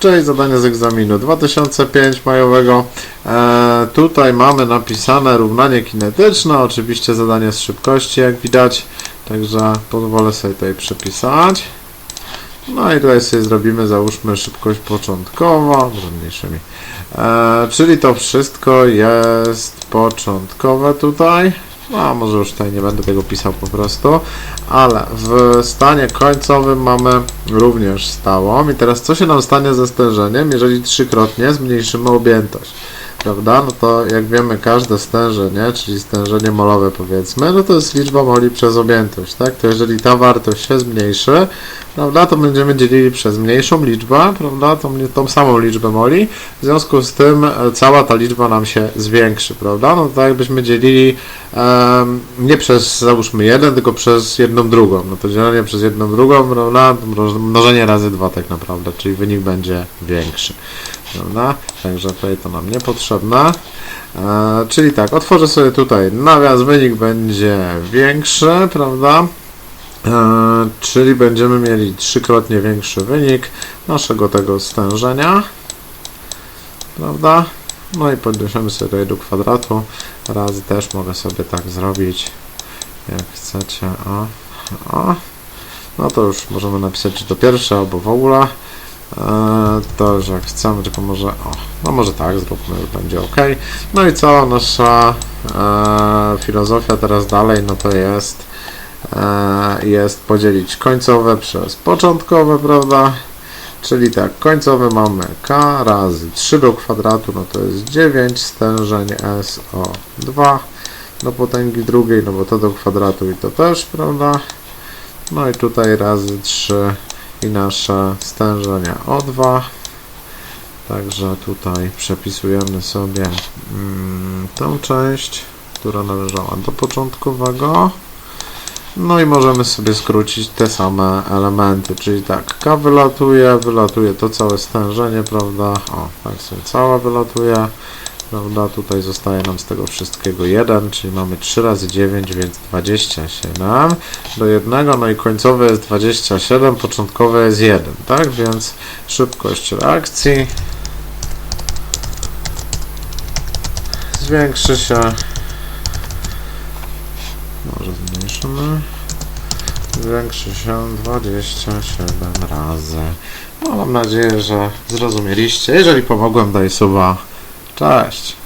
Czyli zadanie z egzaminu 2005 majowego. E, tutaj mamy napisane równanie kinetyczne, oczywiście zadanie z szybkości, jak widać. Także pozwolę sobie tutaj przepisać. No i tutaj sobie zrobimy, załóżmy szybkość początkową, mniejszymi. E, czyli to wszystko jest początkowe tutaj. No, może już tutaj nie będę tego pisał po prostu, ale w stanie końcowym mamy również stałą. I teraz co się nam stanie ze stężeniem, jeżeli trzykrotnie zmniejszymy objętość? Prawda? No to jak wiemy, każde stężenie, czyli stężenie molowe powiedzmy, no to jest liczba moli przez objętość, tak? To jeżeli ta wartość się zmniejszy, prawda, to będziemy dzielili przez mniejszą liczbę, prawda, tą, tą samą liczbę moli, w związku z tym e, cała ta liczba nam się zwiększy, prawda, no to tak jakbyśmy dzielili nie przez, załóżmy, jeden, tylko przez jedną drugą, no to dzielenie przez jedną drugą, prawda, mnożenie razy dwa tak naprawdę, czyli wynik będzie większy, prawda, także tutaj to nam niepotrzebne. E, czyli tak, otworzę sobie tutaj nawias, wynik będzie większy, prawda? E, czyli będziemy mieli trzykrotnie większy wynik naszego tego stężenia, prawda? No i podniesiemy sobie tutaj do kwadratu, razy też mogę sobie tak zrobić, jak chcecie, o, o. No to już możemy napisać czy to pierwsze albo w ogóle. E, to jak chcemy, tylko może, o, no może tak zróbmy, będzie ok. No i cała nasza e, filozofia teraz dalej, no to jest e, jest podzielić końcowe przez początkowe, prawda? Czyli tak, końcowe mamy k razy 3 do kwadratu, no to jest 9 stężeń s o 2 do potęgi drugiej, no bo to do kwadratu i to też, prawda? No i tutaj razy 3 i nasze stężenie O2. Także tutaj przepisujemy sobie mm, tą część, która należała do początkowego. No i możemy sobie skrócić te same elementy, czyli tak, K wylatuje, wylatuje to całe stężenie, prawda? O, tak sobie cała wylatuje, prawda? Tutaj zostaje nam z tego wszystkiego 1, czyli mamy 3 razy 9, więc 27 do jednego, no i końcowe jest 27, początkowe jest 1, tak? Więc szybkość reakcji zwiększy się. Może zmniejszymy. Zwiększy się 27 razy. No mam nadzieję, że zrozumieliście. Jeżeli pomogłem, daj suba. touched